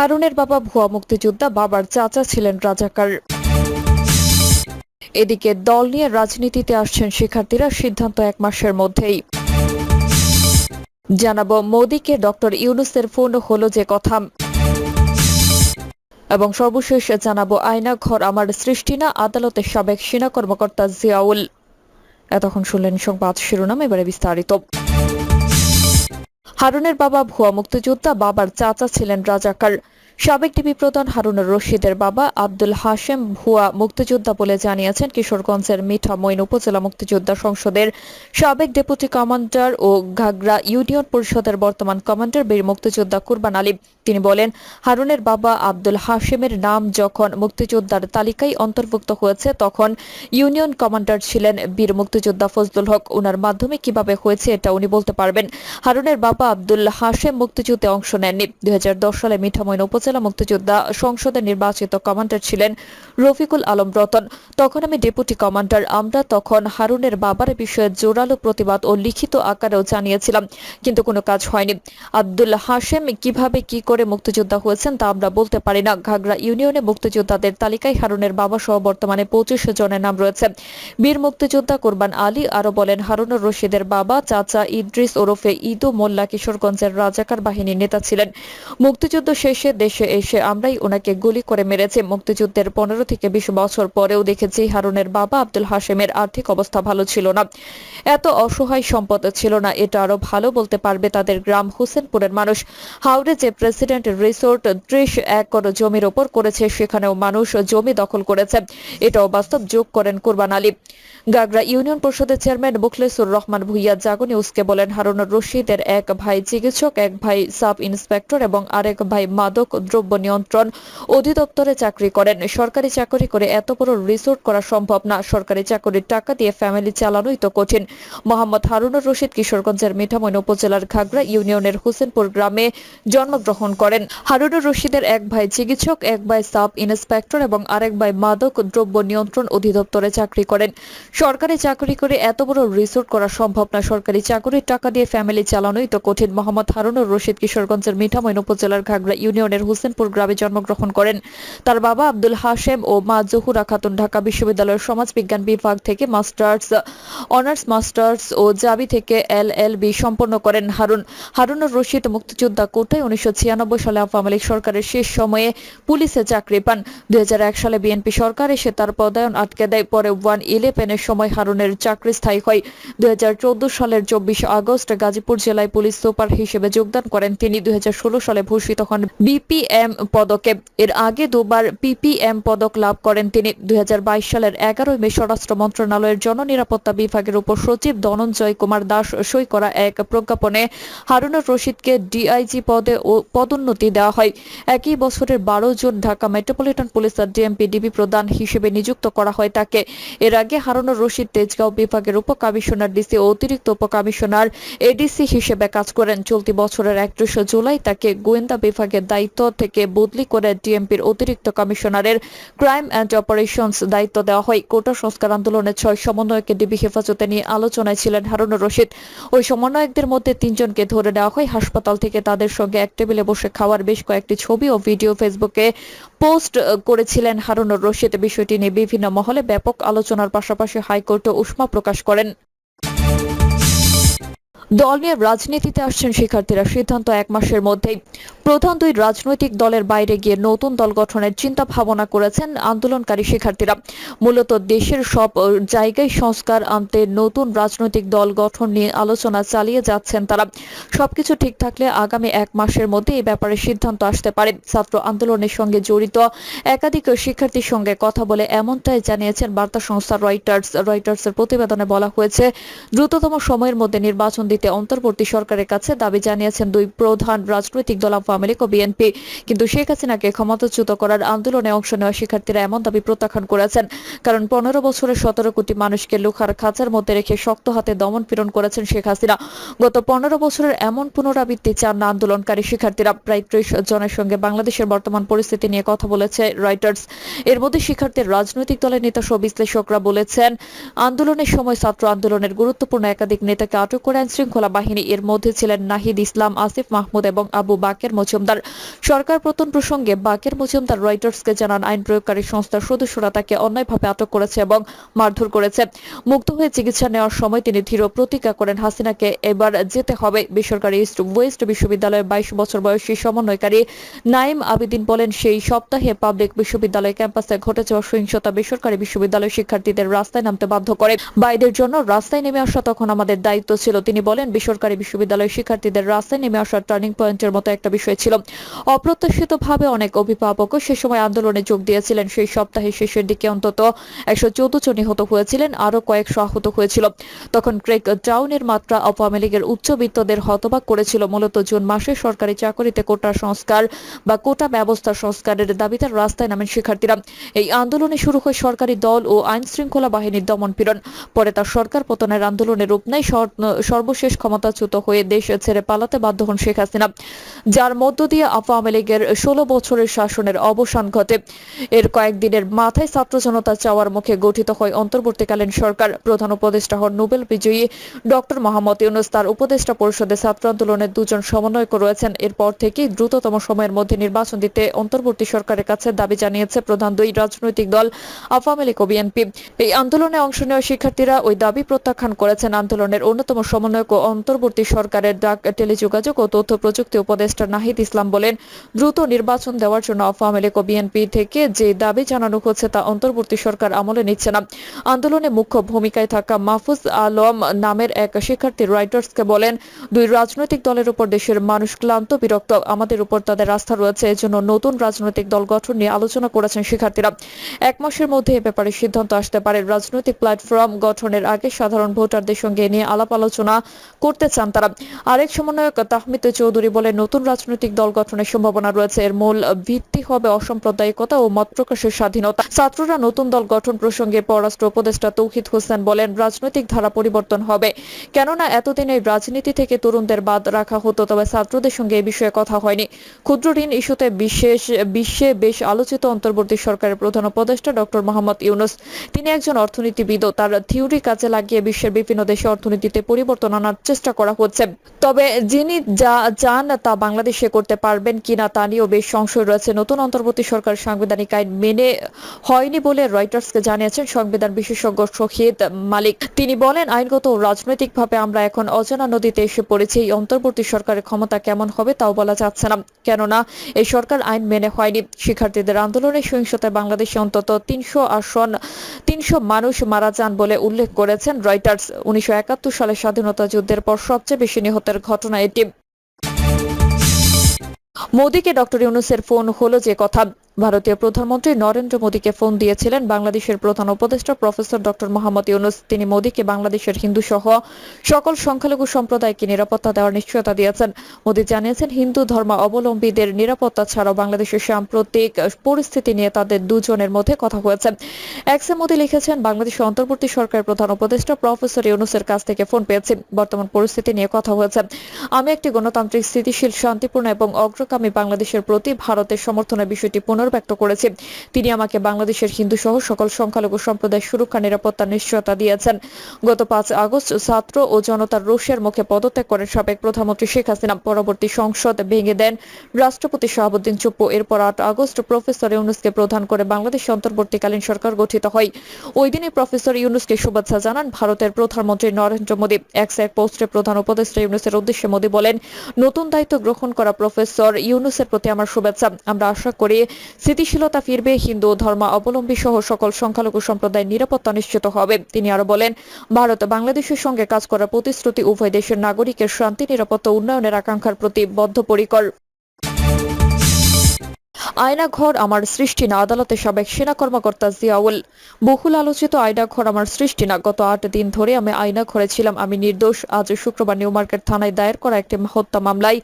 হারুনের বাবা ভুয়া মুক্তিযোদ্ধা বাবার চাচা ছিলেন রাজাকার। এদিকে দল নিয়ে রাজনীতিতে আসছেন শিক্ষার্থীরা সিদ্ধান্ত এক মাসের মধ্যেই। জানাব মোদীকে ডক্টর ইউনুসের ফোন হলো যে কথা। এবং সর্বশেষ জানাব আয়না ঘর আমার সৃষ্টি না, আদালতের সাবেক সেনা কর্মকর্তা জিয়াউল। এতক্ষণ শুনলেন সংবাদ শিরোনাম, এবারে বিস্তারিত। হারুনের বাবা ভুয়া মুক্তিযোদ্ধা বাবার চাচা ছিলেন রাজাকার। সাবেক ডিবি প্রধান হারুনুর রশিদের বাবা আব্দুল হাশেম ভুয়া মুক্তিযোদ্ধা বলে জানিয়েছেন কিশোরগঞ্জের মিঠা মিঠামইন উপজেলা মুক্তিযোদ্ধা সংসদের সাবেক ডেপুটি কমান্ডার ও ঘাগড়া ইউনিয়ন পরিষদের বর্তমান কমান্ডার বীর মুক্তিযোদ্ধা কুরবান আলী। তিনি বলেন, হারুনের বাবা আব্দুল হাশেমের নাম যখন মুক্তিযোদ্ধার তালিকায় অন্তর্ভুক্ত হয়েছে, তখন ইউনিয়ন কমান্ডার ছিলেন বীর মুক্তিযোদ্ধা ফজলুল হক। ওনার মাধ্যমে কীভাবে হয়েছে এটা উনি বলতে পারবেন। হারুনের বাবা আব্দুল হাশেম মুক্তিযুদ্ধে অংশ নেননি। দুই হাজার দশ সালে মিঠা মিঠামইন উপজেলা মুক্তিযোদ্ধা সংসদের নির্বাচিত কমান্ডার ছিলেন রফিকুল আলম রতন। তখন আমি ডেপুটি কমান্ডার, আমরা তখন হারুনের বাবার বিষয়ে জোরালো প্রতিবাদ ও লিখিত আকারেও জানিয়েছিলাম, কিন্তু কোনো কাজ হয়নি। আব্দুল হাশেম কীভাবে কি করে মুক্তিযোদ্ধা হয়েছেন তা আমরা বলতে পারি না। ঘাগড়া ইউনিয়নে মুক্তিযোদ্ধাদের তালিকায় হারুনের বাবা সহ বর্তমানে পঁচিশ জনের নাম রয়েছে। বীর মুক্তিযোদ্ধা কোরবান আলী আরও বলেন, হারুনুর রশিদের বাবা, চাচা ইদ্রিস ওরফে ইদু মোল্লা কিশোরগঞ্জের রাজাকার বাহিনীর নেতা ছিলেন। মুক্তিযুদ্ধ শেষে দেশে এসে আমরাই ওনাকে গুলি করে মেরেছি। মুক্তিযুদ্ধের পনেরো থেকে বিশ বছর পরেও দেখেছি হারুনের বাবা আব্দুল হাশেমের আর্থিক অবস্থা ভালো ছিল না। এত অসহায় সম্পদ ছিল না, এটা আরও ভালো বলতে পারবে তাদের গ্রাম হোসেনপুরের মানুষ। হাওড়ে যে প্রেসিডেন্ট রিসোর্ট ত্রিশ একর জমির ওপর করেছে, সেখানেও মানুষ জমি দখল করেছে। এটাও বাস্তব, যোগ করেন কুরবান আলী। গাগরা ইউনিয়ন পরিষদের চেয়ারম্যান মুখলেসুর রহমান ভুইয়া জাগো নিউজকে বলেন, হারুনুর রশিদের এক ভাই চিকিৎসক, এক ভাই সাব ইন্সপেক্টর এবং আরেক ভাই মাদক দ্রব্য নিয়ন্ত্রণ অধিদপ্তরে চাকরি করেন। সরকারি চাকরি করে এত বড় রিসোর্ট করা সম্ভব না। সরকারি চাকরির টাকা দিয়ে ফ্যামিলি চালানোই তো কঠিন। মোহাম্মদ হারুনুর রশিদ কিশোরগঞ্জের মিঠামইন উপজেলার ঘাগরা ইউনিয়নের হোসেনপুর গ্রামে জন্মগ্রহণ করেন। হারুনুর রশিদের এক ভাই চিকিৎসক, এক ভাই সাব ইন্সপেক্টর এবং আরেক ভাই মাদক দ্রব্য নিয়ন্ত্রণ অধিদপ্তরে চাকরি করেন। সরকারি চাকরি করে এত বড় রিসোর্ট করা সম্ভব না। সরকারি চাকরির টাকা দিয়ে ফ্যামিলি চালানোই তো কঠিন। মোহাম্মদ হারুনুর রশিদ কিশোরগঞ্জের মিঠামইন উপজেলার ঘাগড়া ইউনিয়নের হোসেনপুর গ্রামে জন্মগ্রহণ করেন। তার বাবা আব্দুল হাশেম ও মা জহুরা খাতুন ঢাকা বিশ্ববিদ্যালয়ের সমাজবিজ্ঞান বিভাগ থেকে মাস্টার্স, অনার্স, মাস্টার্স ও জাবি থেকে এল এল বি সম্পন্ন করেন হারুন। হারুনুর রশিদ মুক্তিযোদ্ধা কোটায় উনিশশো ছিয়ানব্বই সালে আওয়ামী লীগ সরকারের শেষ সময়ে পুলিশে চাকরি পান। দুই হাজার এক সালে বিএনপি সরকার এসে তার পদায়ন আটকে দেয়। পরে ওয়ান ইলেভেনের সময় হারুনের চাকরি স্থায়ী হয়। দুই হাজার চোদ্দ সালের চব্বিশ আগস্ট গাজীপুর জেলায় পুলিশ সুপার হিসেবে যোগদান করেন তিনি। দুই সালে ভূষিত হন বিপিএম পদকে। এর আগে দুবার পিপিএম পদক লাভ করেন তিনি। দুই সালের এগারোই মে স্বরাষ্ট্র মন্ত্রণালয়ের জননিরাপত্তা বিভাগের উপর সচিব ধনঞ্জয় কুমার দাস সই করা এক প্রজ্ঞাপনে হারুনুর রশিদকে ডিআইজি পদে পদোন্নতি দেওয়া হয়। একই বছরের বারো জুন ঢাকা মেট্রোপলিটন পুলিশের ডিএমপি ডিবি প্রধান হিসেবে নিযুক্ত করা হয় তাকে। এর আগে হারুনুর রশিদ তেজগাঁও বিভাগের উপকমিশনার, ডিসি ও অতিরিক্ত উপকমিশনার এডিসি হিসেবে কাজ করেন। চলতি বছরের একত্রিশ জুলাই তাকে গোয়েন্দা বিভাগের দায়িত্ব থেকে বদলি করে ডিএমপির অতিরিক্ত কমিশনারের ক্রাইম অ্যান্ড অপারেশনস দায়িত্ব দেওয়া হয়। কোটা সংস্কার আন্দোলনের ছয় সমন্বয়কে ডিবি হেফাজতে নিয়ে আলোচনায় ছিলেন হারুনুর রশিদ। ওই সমন্বয়কদের মধ্যে তিনজনকে ধরে নেওয়া হয়। হাসপাতাল থেকে তাদের সঙ্গে এক টেবিলে বসে খাওয়ার বেশ কয়েকটি ছবি ও ভিডিও ফেসবুকে পোস্ট করেছিলেন হারুনুর রশিদ। বিষয়টি নিয়ে বিভিন্ন মহলে ব্যাপক আলোচনার পাশাপাশি হাইকোর্টে উষ্মা প্রকাশ করেন। দল নিয়ে রাজনীতিতে আসছেন শিক্ষার্থীরা সিদ্ধান্ত এক মাসের মধ্যেই। প্রধান দুই রাজনৈতিক দলের বাইরে গিয়ে নতুন দল গঠনের চিন্তা ভাবনা করেছেন আন্দোলনকারী শিক্ষার্থীরা। মূলত দেশের সব জায়গায় সংস্কার আনতে নতুন রাজনৈতিক দল গঠন নিয়ে আলোচনা চালিয়ে যাচ্ছেন তারা। সবকিছু ঠিক থাকলে আগামী এক মাসের মধ্যে এই ব্যাপারে সিদ্ধান্ত আসতে পারে। ছাত্র আন্দোলনের সঙ্গে জড়িত একাধিক শিক্ষার্থীর সঙ্গে কথা বলে এমনটাই জানিয়েছেন বার্তা সংস্থা রয়টার্স। রয়টার্সের প্রতিবেদনে বলা হয়েছে, দ্রুততম সময়ের মধ্যে নির্বাচন দিতে অন্তর্বর্তী সরকারের কাছে দাবি জানিয়েছেন দুই প্রধান রাজনৈতিক দল আওয়ামী লীগ ও বিএনপি। কিন্তু শেখ হাসিনাকে ক্ষমতাচ্যুত করার আন্দোলনে অংশ নেওয়া শিক্ষার্থীরা এমন দাবি প্রত্যাখ্যান করেছেন। কারণ পনেরো বছরের সতেরো কোটি মানুষকে লোখার খাঁচার মধ্যে রেখে শক্ত হাতে দমন পীড়ন করেছেন শেখ হাসিনা। গত পনেরো বছরের এমন পুনরাবৃত্তি চান না আন্দোলনকারী শিক্ষার্থীরা। প্রায় ত্রিশ জনের সঙ্গে বাংলাদেশের বর্তমান পরিস্থিতি নিয়ে কথা বলেছে রয়টার্স এর মধ্যে শিক্ষার্থীর রাজনৈতিক দলের নেতা সহ বিশ্লেষকরা বলেছেন, আন্দোলনের সময় ছাত্র আন্দোলনের গুরুত্বপূর্ণ একাধিক নেতাকে আটক করে আইন শৃঙ্খলা বাহিনী। এর মধ্যে ছিলেন নাহিদ ইসলাম, আসিফ মাহমুদ এবং আবু বাকের মজুমদার। সরকার পতন প্রসঙ্গে বাকের মজুমদার রয়টার্সকে জানান, আইন প্রয়োগকারী সংস্থার সদস্যরা তাকে অন্যায়ভাবে আটক করেছে এবং মারধর করেছে। মুক্ত হয়ে চিকিৎসা নেওয়ার সময় তিনি দৃঢ় প্রতিজ্ঞা করেন, হাসিনাকে এবার যেতে হবে। বেসরকারি ইস্ট ওয়েস্ট বিশ্ববিদ্যালয়ের বাইশ বছর বয়সী সমন্বয়কারী নাইম আবেদিন বলেন, সেই সপ্তাহে পাবলিক বিশ্ববিদ্যালয় ক্যাম্পাসে ঘটে যাওয়া সহিংসতা বেসরকারি বিশ্ববিদ্যালয় শিক্ষার্থীদের রাস্তায় নামতে বাধ্য করে। বাইদের জন্য রাস্তায় নেমে আসা তখন আমাদের দায়িত্ব ছিল। তিনি বলেন, বেসরকারি বিশ্ববিদ্যালয় শিক্ষার্থীদের রাস্তায় নেমে আসার টার্নিং পয়েন্টের মতো একটা বিষয় ছিল অপ্রত্যাশিতভাবে অনেক অভিভাবকও সে সময় আন্দোলনে যোগ দিয়েছিলেন। সেই সপ্তাহে শেষের দিকে অন্তত একশো চৌদ্দ জন নিহত হয়েছিলেন আরও কয়েকশো আহত হয়েছিল। তখন ক্রেক টাউনের মাত্রা আওয়ামী লীগের উচ্চবিত্তদের হতবাক করেছিল। মূলত জুন মাসে সরকারি চাকরিতে কোটা সংস্কার বা কোটা ব্যবস্থা সংস্কারের দাবিতে রাস্তায় নামেন শিক্ষার্থীরা। এই আন্দোলনে শুরু হয় সরকারি দল ও আইন শৃঙ্খলা বাহিনীর দমন পীড়ন। পরে তার সরকার পতনের আন্দোলনের রূপ নেয়। সর- সর্বশেষ ক্ষমতাচ্যুত হয়ে দেশ ছেড়ে পালাতে বাধ্য হন শেখ হাসিনা। যার মধ্য দিয়ে আওয়ামী লীগের ষোলো বছরের শাসনের অবসান ঘটে। এর কয়েকদিনের মাথায় ছাত্র জনতা চাওয়ার মুখে গঠিত হয় অন্তর্বর্তীকালীন সরকার। প্রধান উপদেষ্টা হন নোবেল বিজয়ী ডক্টর মোহাম্মদ ইউনুস। তার উপদেষ্টা পরিষদে ছাত্র আন্দোলনের দুজন সমন্বয়ক রয়েছেন। এরপর থেকেই দ্রুততম সময়ের মধ্যে নির্বাচন দিতে অন্তর্বর্তী সরকারের কাছে দাবি জানিয়েছে প্রধান দুই রাজনৈতিক দল, আওয়ামী লীগ ও বিএনপি। এই আন্দোলনে অংশ নেওয়া শিক্ষার্থীরা ওই দাবি প্রত্যাখ্যান করেছেন। আন্দোলনের অন্যতম সমন্বয়ক ও অন্তর্বর্তী সরকারের ডাক, টেলিযোগাযোগ ও তথ্য প্রযুক্তি উপদেষ্টা নাহিদ ইসলাম বলেন, দ্রুত নির্বাচন দেওয়ার জন্য আওয়ামী লীগ ও বিএনপি থেকে যে দাবি জানানো হচ্ছে তা অন্তর্বর্তী সরকার আমলে নিচ্ছে না। আন্দোলনে মুখ্য ভূমিকায় থাকা মাহফুজ আলম নামের এক শিক্ষার্থী রাইটার্সকে বলেন, দুই রাজনৈতিক দলের উপর দেশের মানুষ ক্লান্ত, বিরক্ত। আমাদের উপর তাদের আস্থা রয়েছে, এজন্য নতুন রাজনৈতিক দল গঠন নিয়ে আলোচনা করেছেন শিক্ষার্থীরা। এক মাসের মধ্যে এ ব্যাপারে সিদ্ধান্ত আসতে পারে। রাজনৈতিক প্ল্যাটফর্ম গঠনের আগে সাধারণ ভোটারদের সঙ্গে নিয়ে আলাপ আলোচনা করতে চান তারা। আরেক সমন্বয়ক তাহমিদ চৌধুরী বলে নতুন রাজনৈতিক দল গঠনের সম্ভাবনা রয়েছে। এর মূল ভিত্তি হবে অসাম্প্রদায়িকতা ও মত প্রকাশের স্বাধীনতা। ছাত্ররা নতুন দল গঠন প্রসঙ্গে পররাষ্ট্র উপদেষ্টা তৌহিদ হোসেন বলেন, রাজনৈতিক ধারা পরিবর্তন হবে। কেননা, এতদিন রাজনীতি থেকে তরুণদের বাদ রাখা হতো, তবে ছাত্রদের সঙ্গে এই বিষয়ে কথা হয়নি। ক্ষুদ্র ঋণ ইস্যুতে বিশেষ, বিশ্বে বেশ আলোচিত অন্তর্বর্তী সরকারের প্রধান উপদেষ্টা ডক্টর মোহাম্মদ ইউনুস। তিনি একজন অর্থনীতিবিদও। তার থিওরি কাজে লাগিয়ে বিশ্বের বিভিন্ন দেশে অর্থনীতিতে পরিবর্তন আনার চেষ্টা করা হচ্ছে। তবে যিনি যা চান তা বাংলাদেশে করতে পারবেন কিনা তা নিয়েও বেশ সংশয় রয়েছে। নতুন অন্তর্বর্তী সরকার সাংবিধানিক আইন মেনে হয়নি বলে রয়টার্সকে জানিয়েছেন সংবিধান বিশেষজ্ঞ শহীদ মালিক। তিনি বলেন, আইনগত ও রাজনৈতিকভাবে আমরা এখন অজানা নদীতে এসে পড়েছি, এই অন্তর্বর্তী সরকারের ক্ষমতা কেমন হবে তাও বলা যাচ্ছে না। কেননা, এই সরকার আইন মেনে হয়নি। শিক্ষার্থীদের আন্দোলনের সহিংসতায় বাংলাদেশে অন্তত তিনশো আসন, তিনশো মানুষ মারা যান বলে উল্লেখ করেছেন রয়টার্স। উনিশশো একাত্তর সালে স্বাধীনতা যুদ্ধের পর সবচেয়ে বেশি নিহতের ঘটনা এটি। মোদীকে ডক্টর ইউনুসের ফোন হলো যে কথা। ভারতীয় প্রধানমন্ত্রী নরেন্দ্র মোদীকে ফোন দিয়েছিলেন বাংলাদেশের প্রধান উপদেষ্টা প্রফেসর ডক্টর মোহাম্মদ ইউনুস। তিনি মোদীকে বাংলাদেশের হিন্দু সহ সকল সংখ্যালঘু সম্প্রদায়কে নিরাপত্তা দেওয়ার নিশ্চয়তা দিয়েছেন। মোদী জানিয়েছেন, হিন্দু ধর্ম অবলম্বীদের নিরাপত্তা ছাড়াও বাংলাদেশের সাম্প্রতিক পরিস্থিতি নিয়ে তাদের দুজনের মধ্যে কথা হয়েছে। এক্সে মোদী লিখেছেন বাংলাদেশের অন্তর্বর্তী সরকারের প্রধান উপদেষ্টা প্রফেসর ইউনুসের কাছ থেকে ফোন পেয়েছি। বর্তমান পরিস্থিতি নিয়ে কথা হয়েছে। আমি একটি গণতান্ত্রিক, স্থিতিশীল, শান্তিপূর্ণ এবং অগ্রগামী বাংলাদেশের প্রতি ভারতের সমর্থনের বিষয়টি পুনর্ব্যক্ত করেছে। তিনি আমাকে বাংলাদেশের হিন্দু সহ সকল সংখ্যালঘু সম্প্রদায় সুরক্ষা নিরাপত্তার নিশ্চয়তা দিয়েছেন। গত পাঁচ আগস্ট ছাত্র ও জনতার রোষের মুখে পদত্যাগ করেন সাবেক প্রধানমন্ত্রী শেখ হাসিনা। পরবর্তী সংসদ ভেঙে দেন রাষ্ট্রপতি শাহাবুদ্দিন চুপ্পু। এরপর আট আগস্ট প্রফেসর ইউনুসকে প্রধান করে বাংলাদেশ অন্তর্বর্তীকালীন সরকার গঠিত হয়। ওই দিনই প্রফেসর ইউনুসকে শুভেচ্ছা জানান ভারতের প্রধানমন্ত্রী নরেন্দ্র মোদী। এক পোস্টে প্রধান উপদেষ্টা ইউনুসের উদ্দেশ্যে মোদী বলেন, নতুন দায়িত্ব গ্রহণ করা প্রফেসর ইউনুসের প্রতি আমার শুভেচ্ছা। আমরা আশা করি স্থিতিশীলতা ফিরবে, হিন্দু ধর্ম অবলম্বী সহ সকল সংখ্যালঘু সম্প্রদায়ের নিরাপত্তা নিশ্চিত হবে। তিনি আরও বলেন, ভারত বাংলাদেশের সঙ্গে কাজ করার প্রতিশ্রুতি উভয় দেশের নাগরিকের শান্তি, নিরাপত্তা উন্নয়নের আকাঙ্ক্ষার প্রতি বদ্ধপরিকর। আয়নাঘর আমার সৃষ্টি না। আদালতে সাবেক সেনা কর্মকর্তা জিয়াউল। বহুল আলোচিত আয়নাঘর আমার সৃষ্টি না। গত আট দিন ধরে আমি আয়নাঘরে ছিলাম। আমি নির্দোষ। আজ শুক্রবার নিউ মার্কেট থানায় দায়ের করা একটি হত্যা মামলায়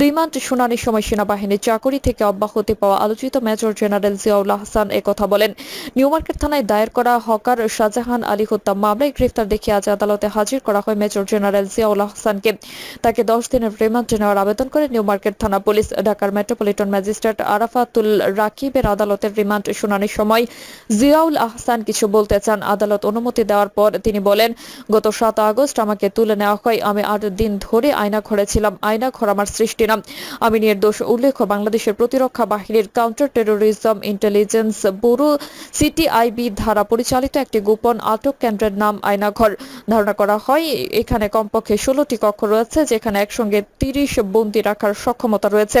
রিমান্ড শুনানির সময় সেনাবাহিনীর চাকরি থেকে অব্যাহতি পাওয়া আলোচিত মেজর জেনারেল জিয়াউল হাসান একথা বলেন। নিউ মার্কেট থানায় দায়ের করা হকার শাহজাহান আলী হত্যা মামলায় গ্রেফতার দেখিয়ে আজ আদালতে হাজির করা হয় মেজর জেনারেল জিয়াউল হাসানকে তাকে দশ দিনের রিমান্ড নেওয়ার আবেদন করে নিউ মার্কেট থানা পুলিশ। ঢাকার মেট্রোপলিটন ম্যাজিস্ট্রেট আরাফাত আব্দুল রাকিবের আদালতের রিমান্ড শুনানির সময় জিয়াউল আহসান কিছু বলতে চান। আদালত অনুমতি দেওয়ার পর তিনি বলেন, গত সাত আগস্ট আমাকে তুলে নেওয়া হয়। আমি আট দিন ধরে আয়না ঘরে ছিলাম। আয়না ঘর আমার সৃষ্টি নাম আমি নির্দোষ। উল্লেখ বাংলাদেশের প্রতিরক্ষা বাহিনীর counter terrorism intelligence bureau CTIB ধারা পরিচালিত একটি গোপন আটক কেন্দ্রের নাম আয়নাঘর ধারণা করা হয়, এখানে কমপক্ষে ষোলোটি কক্ষ রয়েছে, যেখানে একসঙ্গে তিরিশ বন্দি রাখার সক্ষমতা রয়েছে।